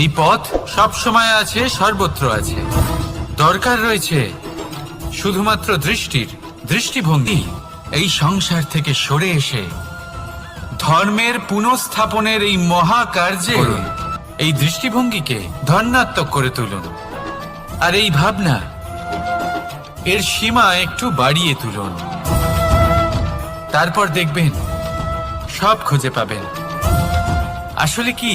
এই পথ সব সময় আছে সর্বত্র আছে। দরকার রয়েছে শুধুমাত্র দৃষ্টির দৃষ্টিভঙ্গি। এই সংসার থেকে সরে এসে ধর্মের পুনঃস্থাপনের এই মহাকার্যে এই দৃষ্টিভঙ্গিকে ধন্যাত্মক করে তুলুন। আর এই ভাবনা এর সীমা একটু বাড়িয়ে তুলুন। তারপর দেখবেন সব খুঁজে পাবেন। আসলে কি?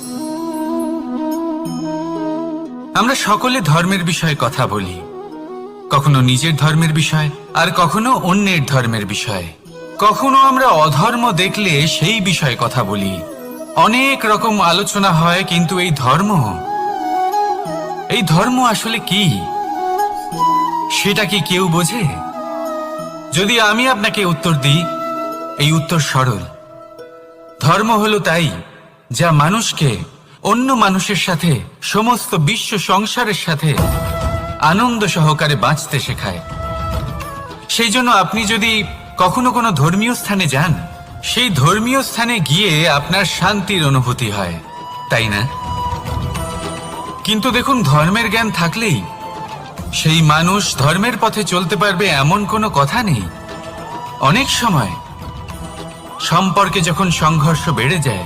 আমরা সকলে ধর্মের বিষয়ে কথা বলি। কখনো নিজের ধর্মের বিষয়, আর কখনো অন্যের ধর্মের বিষয়। কখনো আমরা অধর্ম দেখলে সেই বিষয়ে কথা বলি। অনেক রকম আলোচনা হয়, কিন্তু এই ধর্ম? এই ধর্ম আসলে কি? সেটা কি কেউ বোঝে? যদি আমি আপনাকে উত্তর দিই, এই উত্তর সরল। ধর্ম হলো তাই, যা মানুষকে অন্য মানুষের সাথে, সমস্ত বিশ্ব সংসারের সাথে আনন্দ সহকারে বাঁচতে শেখায়। সেই জন্য আপনি যদি কখনো কোনো ধর্মীয় স্থানে যান, সেই ধর্মীয় স্থানে গিয়ে আপনার শান্তির অনুভূতি হয়। তাই না? কিন্তু দেখুন, ধর্মের জ্ঞান থাকলেই সেই মানুষ ধর্মের পথে চলতে পারবে এমন কোনো কথা নেই। অনেক সময় সম্পর্কে যখন সংঘর্ষ বেড়ে যায়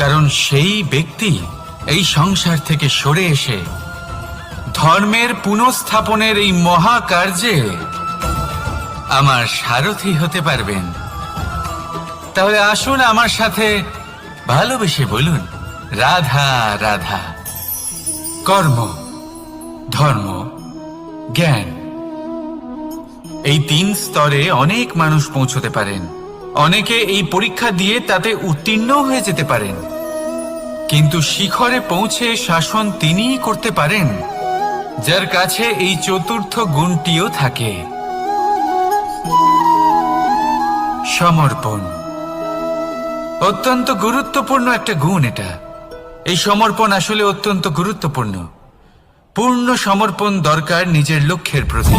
কারণ সেই ব্যক্তি এই সংসার থেকে সরে এসে ধর্মের পুনঃস্থাপনের এই মহাকার্যে আমার সারথি হতে পারবেন। তাহলে আসুন আমার সাথে ভালোবেসে বলুন, রাধা রাধা, কর্ম, ধর্ম, জ্ঞান, এই তিন স্তরে অনেক মানুষ পৌঁছতে পারেন। অনেকে এই পরীক্ষা দিয়ে তাতে উত্তীর্ণ হয়ে যেতে পারেন। কিন্তু শিখরে পৌঁছে শাসন তিনিই করতে পারেন, যার কাছে এই চতুর্থ গুণটিও থাকে। সমর্পণ। অত্যন্ত গুরুত্বপূর্ণ একটা গুণ এটা। এই সমর্পণ আসলে অত্যন্ত গুরুত্বপূর্ণ। পূর্ণ সমর্পণ দরকার নিজের লক্ষ্যের প্রতি।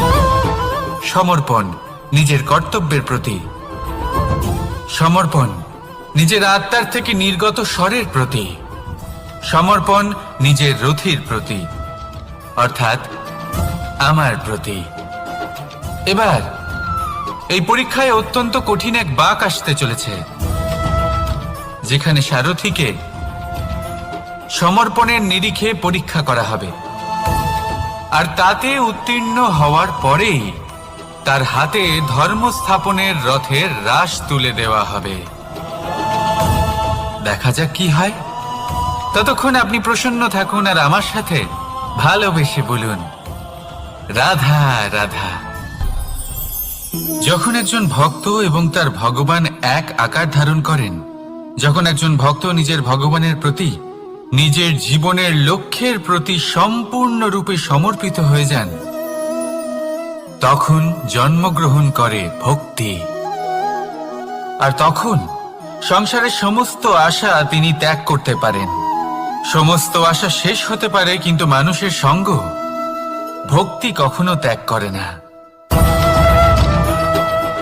সমর্পণ নিজের কর্তব্যের প্রতি। সমর্পণ নিজের আত্মার থেকে নির্গত স্বরের প্রতি। সমর্পণ নিজের রথির প্রতি, অর্থাৎ আমার প্রতি। এবার, এই পরীক্ষায় অত্যন্ত কঠিন এক বাক আসতে চলেছে, যেখানে সারথীকে সমর্পণের নিরিখে পরীক্ষা করা হবে। আর তাতে উত্তীর্ণ হওয়ার পরেই তার হাতে ধর্ম স্থাপনের রথের রাশ তুলে দেওয়া হবে। দেখা যাক কি হয়। ততক্ষণ আপনি প্রসন্ন থাকুন আর আমার সাথে ভালোবেসে বলুন, রাধা রাধা। যখন একজন ভক্ত এবং তার ভগবান এক আকার ধারণ করেন, যখন একজন ভক্ত নিজের ভগবানের প্রতি নিজের জীবনের লক্ষ্যের প্রতি সম্পূর্ণরূপে সমর্পিত হয়ে যান, তখন জন্মগ্রহণ করে ভক্তি। আর তখন সংসারের সমস্ত আশা তিনি ত্যাগ করতে পারেন। সমস্ত আশা শেষ হতে পারে, কিন্তু মানুষের সঙ্গ ভক্তি কখনো ত্যাগ করে না।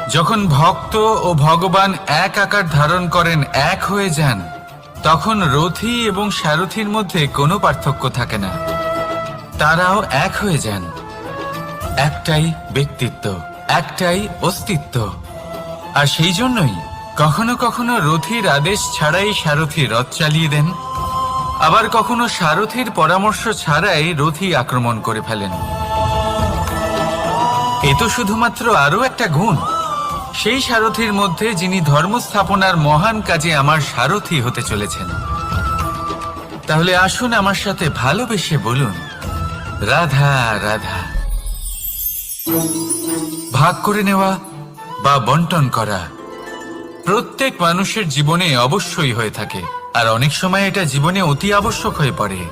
যখন ভক্ত ও ভগবান এক আকার ধারণ করেন, এক হয়ে যান, তখন রথি এবং সারথির মধ্যে কোনো পার্থক্য থাকে না। তারাও এক হয়ে যান। একটাই ব্যক্তিত্ব, একটাই অস্তিত্ব। আর সেই জন্যই কখনো কখনো রথির আদেশ ছাড়াই সারথি রথ চালিয়ে দেন। আবার কখনো সারথির পরামর্শ ছাড়াই রথি আক্রমণ করে ফেলেন। এ তো শুধুমাত্র আরও একটা গুণ। সেই সারথির মধ্যে যিনি ধর্ম স্থাপনার মহান কাজে আমার সারথি হতে চলেছেন। তাহলে আসুন আমার সাথে ভালোবেসে বলুন, রাধা রাধা। ভাগ করে নেওয়া বা বন্টন করা প্রত্যেক মানুষের জীবনে অবশ্যই হয়ে থাকে। আর অনেক সময় এটা জীবনে অতি আবশ্যক হয়ে পড়ে।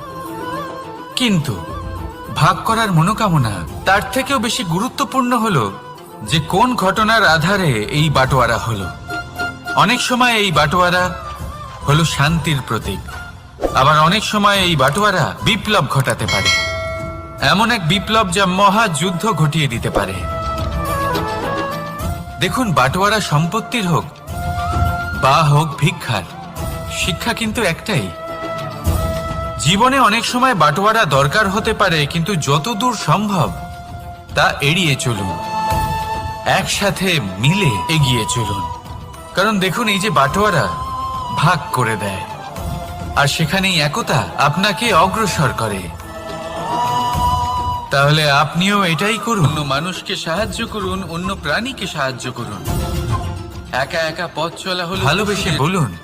কিন্তু ভাগ করার মনোকামনা তার থেকেও বেশি গুরুত্বপূর্ণ হলো যে কোন ঘটনার আধারে এই বাটোয়ারা হলো। অনেক সময় এই বাটোয়ারা হলো শান্তির প্রতীক। আবার অনেক সময় এই বাটোয়ারা বিপ্লব ঘটাতে পারে। এমন এক বিপ্লব যা মহা যুদ্ধ ঘটিয়ে দিতে পারে। দেখুন, বাটোয়ারা সম্পত্তির হোক বা হোক ভিক্ষার শিক্ষা কিন্তু একটাই। জীবনে অনেক সময় বাটোয়ারা দরকার হতে পারে, কিন্তু যতদূর সম্ভব তা এড়িয়ে চলুন। একসাথে মিলে এগিয়ে চলুন। কারণ দেখুন, এই যে বাটোয়ারা ভাগ করে দেয়। আর সেখানেই একতা আপনাকে অগ্রসর করে। তাহলে আপনিও এটাই করুন। অন্য মানুষকে সাহায্য করুন, অন্য প্রাণীকে সাহায্য করুন। একা একা পথ চলা হলো ভালোবেসে বলুন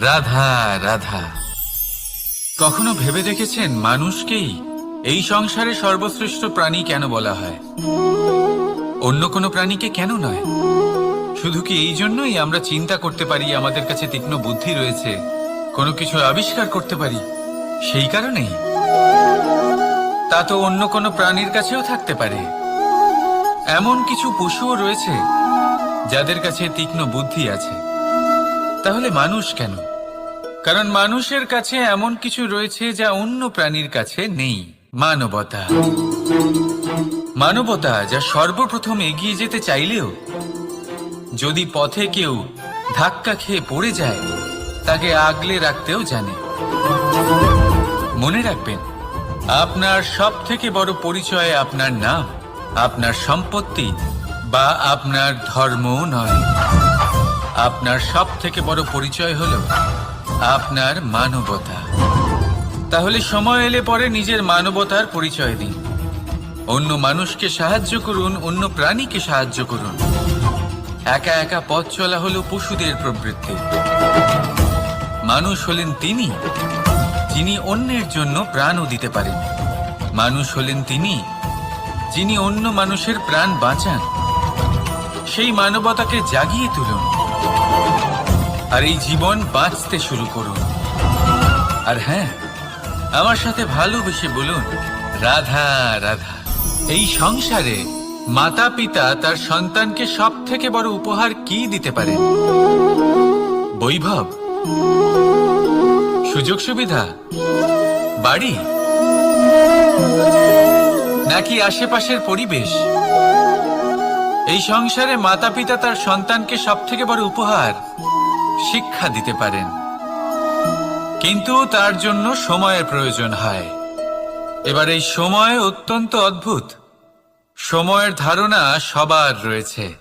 রাধা রাধা। কখনো ভেবে দেখেছেন মানুষকেই এই সংসারে সর্বশ্রেষ্ঠ প্রাণী কেন বলা হয়? অন্য কোনো প্রাণীকে কেন নয়? শুধু কি এই জন্যই আমরা চিন্তা করতে পারি, আমাদের কাছে তীক্ষ্ণ বুদ্ধি রয়েছে, কোনো কিছু আবিষ্কার করতে পারি? সেই কারণেই। তা তো অন্য কোনো প্রাণীর কাছেও থাকতে পারে। এমন কিছু পশুও রয়েছে, যাদের কাছে তীক্ষ্ণ বুদ্ধি আছে। তাহলে মানুষ কেন? কারণ মানুষের কাছে এমন কিছু রয়েছে যা অন্য প্রাণীর কাছে নেই। মানবতা। মানবতা যা সর্বপ্রথম এগিয়ে যেতে চাইলেও, যদি পথে কেউ ধাক্কা খেয়ে পড়ে যায়, তাকে আগলে রাখতেও জানে। মনে রাখবেন, আপনার সব থেকে বড় পরিচয় আপনার নাম, আপনার সম্পত্তি বা আপনার ধর্ম নয়। আপনার সব থেকে বড় পরিচয় হল আপনার মানবতা। তাহলে সময় এলে পরে নিজের মানবতার পরিচয় দিন। অন্য মানুষকে সাহায্য করুন, অন্য প্রাণীকে সাহায্য করুন। একা একা পথ চলা হলো পশুদের প্রবৃত্তি। মানুষ হলেন তিনি, যিনি অন্যের জন্য প্রাণও দিতে পারেন। মানুষ হলেন তিনি, যিনি অন্য মানুষের প্রাণ বাঁচান। সেই মানবতাকে জাগিয়ে তুলুন। আর এই জীবন বাঁচতে শুরু করুন। আর হ্যাঁ আমার সাথে ভালোবেসে বলুন, রাধা রাধা। এই সংসারে মাতা পিতা তার সন্তানকে সব থেকে বড় উপহার কি দিতে পারে? বৈভব? সুযোগ সুবিধা? বাড়ি? নাকি আশেপাশের পরিবেশ? এই সংসারে মাতা পিতা তার সন্তানকে সব থেকে বড় উপহার? শিক্ষা দিতে পারেন। কিন্তু তার জন্য সময়ের প্রয়োজন হয়। এবার এই সময় অত্যন্ত অদ্ভুত। সময়ের ধারণা সবার রয়েছে।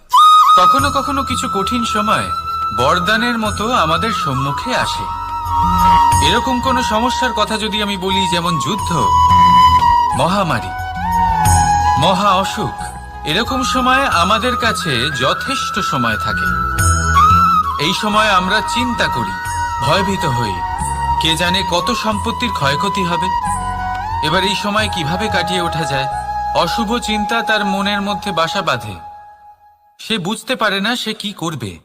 কখনো কখনো কিছু কঠিন সময় বরদানের মতো আমাদের সম্মুখে আসে। এরকম কোনো সমস্যার কথা যদি আমি বলি যেমন যুদ্ধ, মহামারী, মহা অসুখ, এরকম সময় আমাদের কাছে যথেষ্ট সময় থাকে। এই সময় আমরা চিন্তা করি, ভয়ভীত হই। কে জানে কত সম্পত্তির ক্ষয়ক্ষতি হবে। এবার এই সময় কীভাবে কাটিয়ে ওঠা যায়? অশুভ চিন্তা তার মনের মধ্যে বাসা বাঁধে। সে বুঝতে পারে না সে কি করবে।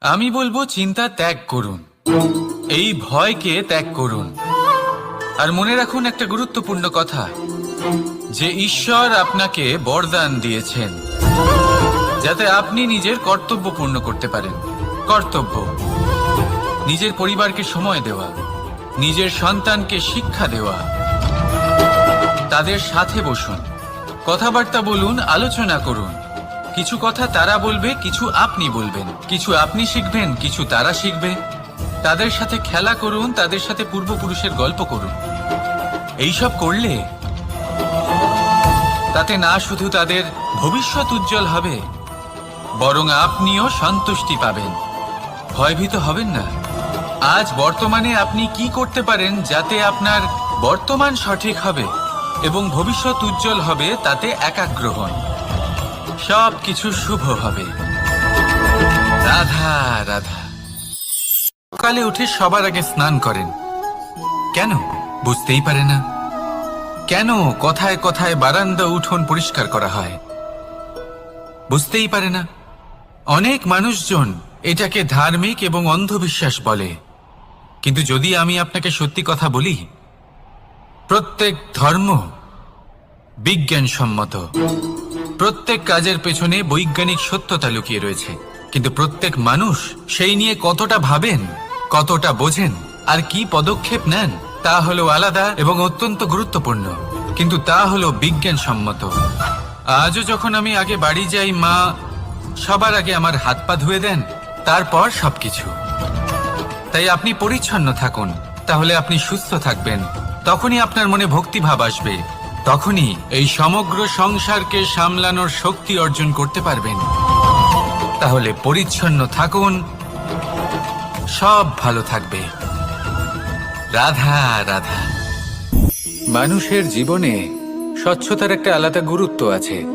আমি বলব, চিন্তা ত্যাগ করুন। এই ভয়কে ত্যাগ করুন। আর মনে রাখুন একটা গুরুত্বপূর্ণ কথা, যে ঈশ্বর আপনাকে বরদান দিয়েছেন, যাতে আপনি নিজের কর্তব্য পূর্ণ করতে পারেন। কর্তব্য। নিজের পরিবারকে সময় দেওয়া, নিজের সন্তানকে শিক্ষা দেওয়া। তাদের সাথে বসুন, কথাবার্তা বলুন, আলোচনা করুন। কিছু কথা তারা বলবে, কিছু আপনি বলবেন। কিছু আপনি শিখবেন, কিছু তারা শিখবে। তাদের সাথে খেলা করুন, তাদের সাথে পূর্বপুরুষের গল্প করুন। এইসব করলে তাতে না শুধু তাদের ভবিষ্যৎ উজ্জ্বল হবে, বরং আপনিও সন্তুষ্টি পাবেন। ভয়ভীত হবেন না। আজ বর্তমানে আপনি কি করতে পারেন যাতে আপনার বর্তমান সঠিক হবে এবং ভবিষ্যৎ উজ্জ্বল হবে তাতে একাগ্র হন। সব কিছু শুভ হবে। রাধা রাধা। সকালে উঠে সবার আগে স্নান করেন। কেন? বুঝতেই পারে না। কেন কথায় কথায় বারান্দা উঠোন পরিষ্কার করা হয়? বুঝতেই পারে না। অনেক মানুষজন এটাকে ধার্মিক এবং অন্ধবিশ্বাস বলে। কিন্তু যদি আমি আপনাকে সত্যি কথা বলি, প্রত্যেক ধর্ম বিজ্ঞানসম্মত। প্রত্যেক কাজের পেছনে বৈজ্ঞানিক সত্যতা লুকিয়ে রয়েছে। কিন্তু প্রত্যেক মানুষ সেই নিয়ে কতটা ভাবেন, কতটা বোঝেন, আর কি পদক্ষেপ নেন, তা হলো আলাদা এবং অত্যন্ত গুরুত্বপূর্ণ। কিন্তু তা হলো বিজ্ঞানসম্মত। আজও যখন আমি আগে বাড়ি যাই, মা সবার আগে আমার হাত পা ধুয়ে দেন তারপর সবকিছু। তাই আপনি পরিচ্ছন্ন থাকুন, তাহলে আপনি সুস্থ থাকবেন। তখনই আপনার মনে ভক্তিভাব আসবে। তখনই এই সমগ্র সংসারকে সামলানোর শক্তি অর্জন করতে পারবেন। তাহলে পরিচ্ছন্ন থাকুন, সব ভালো থাকবে। রাধা রাধা। মানুষের জীবনে স্বচ্ছতার একটা আলাদা গুরুত্ব আছে।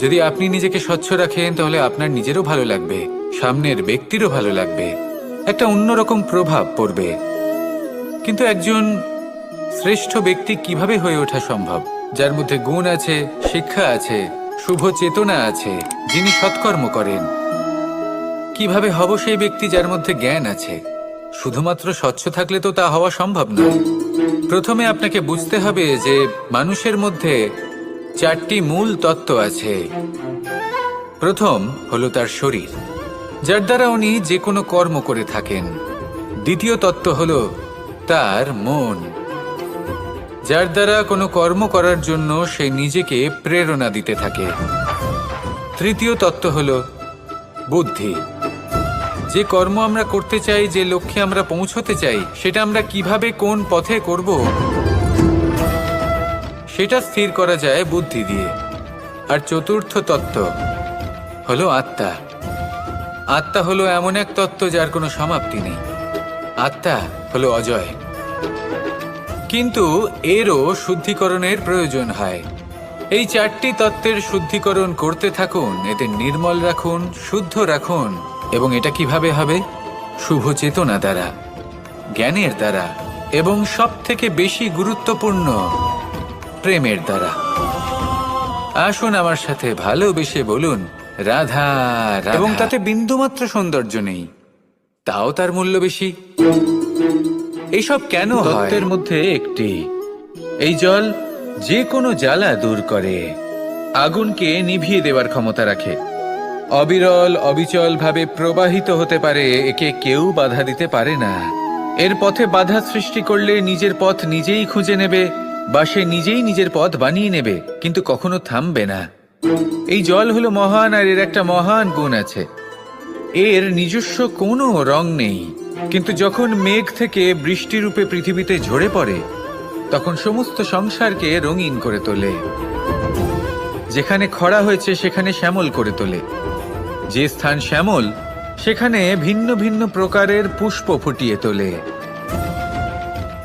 যদি আপনি নিজেকে স্বচ্ছ রাখেন, তাহলে আপনার নিজেরও ভালো লাগবে, সামনের ব্যক্তিরও ভালো লাগবে। একটা অন্যরকম প্রভাব পড়বে। কিন্তু একজন শ্রেষ্ঠ ব্যক্তি কীভাবে হয়ে ওঠা সম্ভব? যার মধ্যে গুণ আছে, শিক্ষা আছে, শুভ চেতনা আছে, যিনি সৎকর্ম করেন, কীভাবে হব সেই ব্যক্তি যার মধ্যে জ্ঞান আছে? শুধুমাত্র স্বচ্ছ থাকলে তো তা হওয়া সম্ভব নয় প্রথমে আপনাকে বুঝতে হবে যে মানুষের মধ্যে চারটি মূল তত্ত্ব আছে। প্রথম হলো তার শরীর, যার দ্বারা উনি যে কোনো কর্ম করে থাকেন। দ্বিতীয় তত্ত্ব হলো তার মন, যার দ্বারা কোনো কর্ম করার জন্য সে নিজেকে প্রেরণা দিতে থাকে। তৃতীয় তত্ত্ব হলো বুদ্ধি, যে কর্ম আমরা করতে চাই, যে লক্ষ্যে আমরা পৌঁছতে চাই, সেটা আমরা কীভাবে কোন পথে করব সেটা স্থির করা যায় বুদ্ধি দিয়ে। আর চতুর্থ তত্ত্ব হলো আত্মা। আত্মা হলো এমন এক তত্ত্ব যার কোনো সমাপ্তি নেই। আত্মা হলো অজয়। কিন্তু এরও শুদ্ধিকরণের প্রয়োজন হয়। এই চারটি তত্ত্বের শুদ্ধিকরণ করতে থাকুন এদের নির্মল রাখুন, শুদ্ধ রাখুন, এবং এটা কীভাবে হবে? শুভ চেতনা দ্বারা, জ্ঞানের দ্বারা, এবং সব থেকে বেশি গুরুত্বপূর্ণ প্রেমের দ্বারা। আসুন আমার সাথে ভালোবেসে বলুন রাধা। এবং তাতে বিন্দুমাত্র সৌন্দর্য নেই। তাও তার মূল্য বেশি? এইসব কেন তত্ত্বের মধ্যে একটি। এই জল যে কোনো জ্বালা দূর করে আগুনকে নিভিয়ে দেওয়ার ক্ষমতা রাখে। অবিরল অবিচল ভাবে প্রবাহিত হতে পারে একে কেউ বাধা দিতে পারে না। এর পথে বাধা সৃষ্টি করলে নিজের পথ নিজেই খুঁজে নেবে বা সে নিজেই নিজের পথ বানিয়ে নেবে, কিন্তু কখনো থামবে না। এই জল হলো মহান আর এর একটা মহান গুণ আছে। এর নিজস্ব কোনো রং নেই, কিন্তু যখন মেঘ থেকে বৃষ্টিরূপে পৃথিবীতে ঝরে পড়ে, তখন সমস্ত সংসারকে রঙিন করে তোলে। যেখানে খরা হয়েছে, সেখানে শ্যামল করে তোলে। যে স্থান শ্যামল, সেখানে ভিন্ন ভিন্ন প্রকারের পুষ্প ফুটিয়ে তোলে।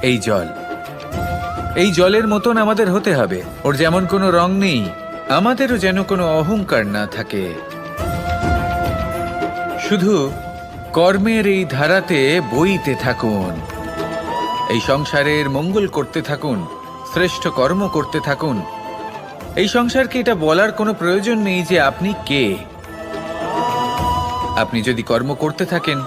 এই জল এই জলের মতন আমাদের হতে হবে। ওর যেমন কোনো রং নেই, আমাদেরও যেন কোনো অহংকার না থাকে। শুধু কর্মের এই ধারাতে বইতে থাকুন। এই সংসারের মঙ্গল করতে থাকুন, শ্রেষ্ঠ কর্ম করতে থাকুন। এই সংসারকে এটা বলার কোনো প্রয়োজন নেই যে আপনি কে। আপনি যদি কর্ম করতে থাকেন,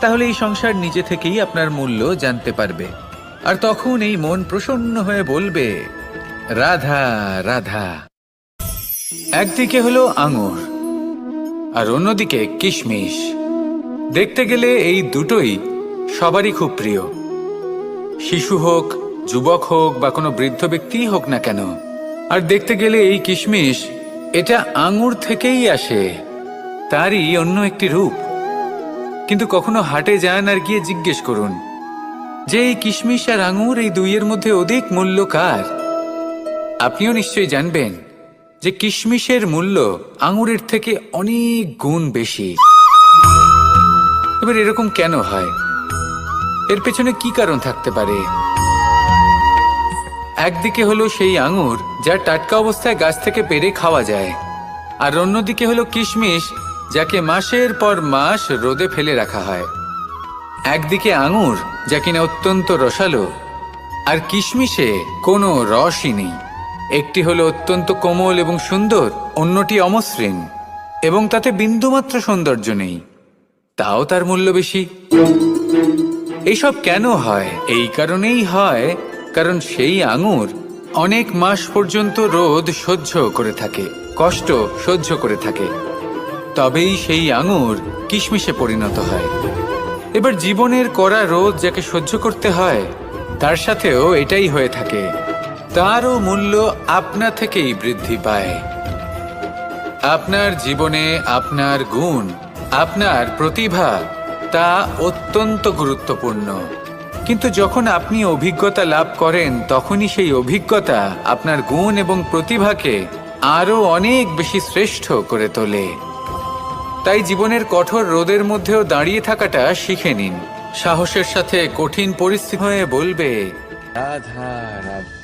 তাহলে এই সংসার নিজে থেকেই আপনার মূল্য জানতে পারবে। আর তখন এই মন প্রসন্ন হয়ে বলবে, রাধা রাধা। একদিকে হলো আঙুর, আর অন্যদিকে কিশমিশ। দেখতে গেলে এই দুটোই সবারই খুব প্রিয়। শিশু হোক, যুবক হোক, বা কোনো বৃদ্ধ ব্যক্তিই হোক না কেন, আর দেখতে গেলে এই কিশমিশ, এটা আঙুর থেকেই আসে, তারই অন্য একটি রূপ। কিন্তু কখনো হাটে যান আর গিয়ে জিজ্ঞেস করুন যে এই কিশমিশ আর আঙুর এই দুইয়ের মধ্যে অধিক মূল্য কার আপনিও নিশ্চয়ই জানবেন যে কিশমিশের মূল্য আঙুরের থেকে অনেক গুণ বেশি। এবার এরকম কেন হয়? এর পেছনে কি কারণ থাকতে পারে? একদিকে হলো সেই আঙুর যা টাটকা অবস্থায় গাছ থেকে পেরে খাওয়া যায়, আর অন্যদিকে হলো কিশমিশ যাকে মাসের পর মাস রোদে ফেলে রাখা হয়। একদিকে আঙুর, যা কিনা অত্যন্ত রসালো, আর কিশমিশে কোনো রসই নেই। একটি হলো অত্যন্ত কোমল এবং সুন্দর, অন্যটি অমসৃণ, এবং তাতে বিন্দুমাত্র সৌন্দর্য নেই। তাও তার মূল্য বেশি। এইসব কেন হয়? এই কারণেই হয়, কারণ সেই আঙুর অনেক মাস পর্যন্ত রোদ সহ্য করে থাকে, কষ্ট সহ্য করে থাকে। তবেই সেই আঙুর কিশমিশে পরিণত হয়। এবার জীবনের কড়া রোদ যাকে সহ্য করতে হয়, তার সাথেও এটাই হয়ে থাকে। তারও মূল্য আপনা থেকেই বৃদ্ধি পায়। আপনার জীবনে আপনার গুণ, আপনার প্রতিভা, তা অত্যন্ত গুরুত্বপূর্ণ। কিন্তু যখন আপনি অভিজ্ঞতা লাভ করেন, তখনই সেই অভিজ্ঞতা আপনার গুণ এবং প্রতিভাকে আরও অনেক বেশি শ্রেষ্ঠ করে তোলে। তাই জীবনের কঠোর রোদের মধ্যেও দাঁড়িয়ে থাকাটা শিখে নিন। সাহসের সাথে কঠিন পরিস্থিতি হয়ে বলবে, রাধা রাধা।